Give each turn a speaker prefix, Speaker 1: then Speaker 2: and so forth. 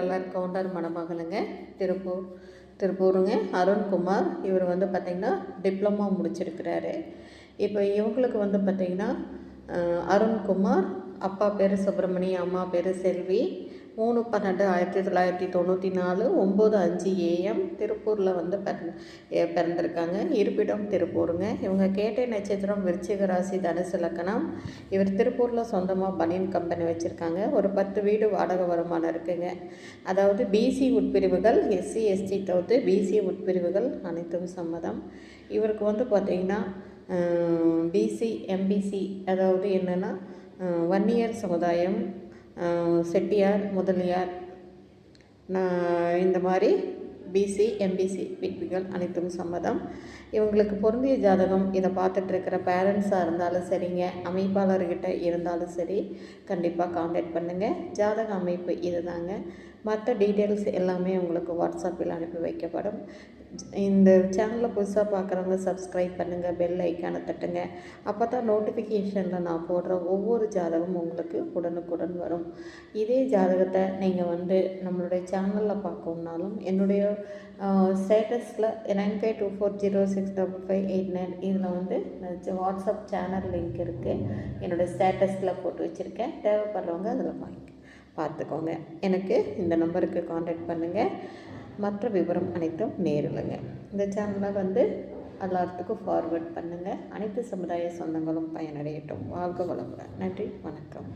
Speaker 1: Colour Gounder மணமகளுங்க. திருப்பூர் திருப்பூருங்க. அருண்குமார் இவர் வந்து பார்த்திங்கன்னா டிப்ளமா முடிச்சிருக்கிறாரு. இப்போ இவங்களுக்கு வந்து பார்த்திங்கன்னா அருண்குமார் அப்பா பேர் சுப்பிரமணியம் அம்மா பேர் செல்வி. மூணு பன்னெண்டு ஆயிரத்தி தொள்ளாயிரத்தி தொண்ணூற்றி நாலு ஒம்பது அஞ்சு ஏஎம் திருப்பூரில் வந்து பிறந்த பிறந்திருக்காங்க. இருப்பிடம் திருப்பூருங்க. இவங்க கேட்டை நட்சத்திரம் விருச்சிக ராசி தனுசு லக்கணம். இவர் திருப்பூரில் சொந்தமாக பனியன் கம்பெனி வச்சுருக்காங்க. ஒரு பத்து வீடு வாடகை வருமானம் இருக்குங்க. அதாவது பிசி உட்பிரிவுகள் எஸ்சி எஸ்டி தவிர்த்து பிசி உட்பிரிவுகள் அனைத்தும் சம்மதம். இவருக்கு வந்து பார்த்திங்கன்னா பிசி எம்பிசி அதாவது என்னென்னா வன்னியர் சமுதாயம் செட்டியார் முதலியார் நான் இந்த மாதிரி பிசி எம்பிசி பிபிகள் அனைத்தும் சம்மதம். இவங்களுக்கு பொருந்திய ஜாதகம் இதை பார்த்துட்ருக்கிற பேரண்ட்ஸாக இருந்தாலும் சரிங்க அமைப்பாளர்கிட்ட இருந்தாலும் சரி கண்டிப்பாக காண்டாக்ட் பண்ணுங்கள் ஜாதக அமைப்பு இதுதாங்க. மற்ற டீட்டெயில்ஸ் எல்லாமே உங்களுக்கு வாட்ஸ்அப்பில் அனுப்பி வைக்கப்படும். இந்த சேனலை புதுசாக பார்க்குறவங்க சப்ஸ்கிரைப் பண்ணுங்கள் பெல் ஐக்கானை தட்டுங்க. அப்போ தான் நோட்டிஃபிகேஷனில் நான் போடுற ஒவ்வொரு ஜாதகமும் உங்களுக்கு உடனுக்குடன் வரும். இதே ஜாதகத்தை நீங்கள் வந்து நம்மளுடைய சேனலில் பார்க்கணுன்னாலும் என்னுடைய ஸ்டேட்டஸில் nine five two four zero six double five eight nine இதில் வந்து வாட்ஸ்அப் சேனல் லிங்க் இருக்குது என்னுடைய ஸ்டேட்டஸில் போட்டு வச்சுருக்கேன். தேவைப்படுறவங்க அதில் வாங்கி பார்த்துக்கோங்க. எனக்கு இந்த நம்பருக்கு காண்டாக்ட் பண்ணுங்கள் மற்ற விவரம் அனைத்தும் நேரிலுங்க. இந்த சேனலை வந்து எல்லாத்துக்கும் ஃபார்வர்ட் பண்ணுங்கள் அனைத்து சமுதாய சொந்தங்களும் பயனடையட்டும். வாழ்க வளமுடன். நன்றி. வணக்கம்.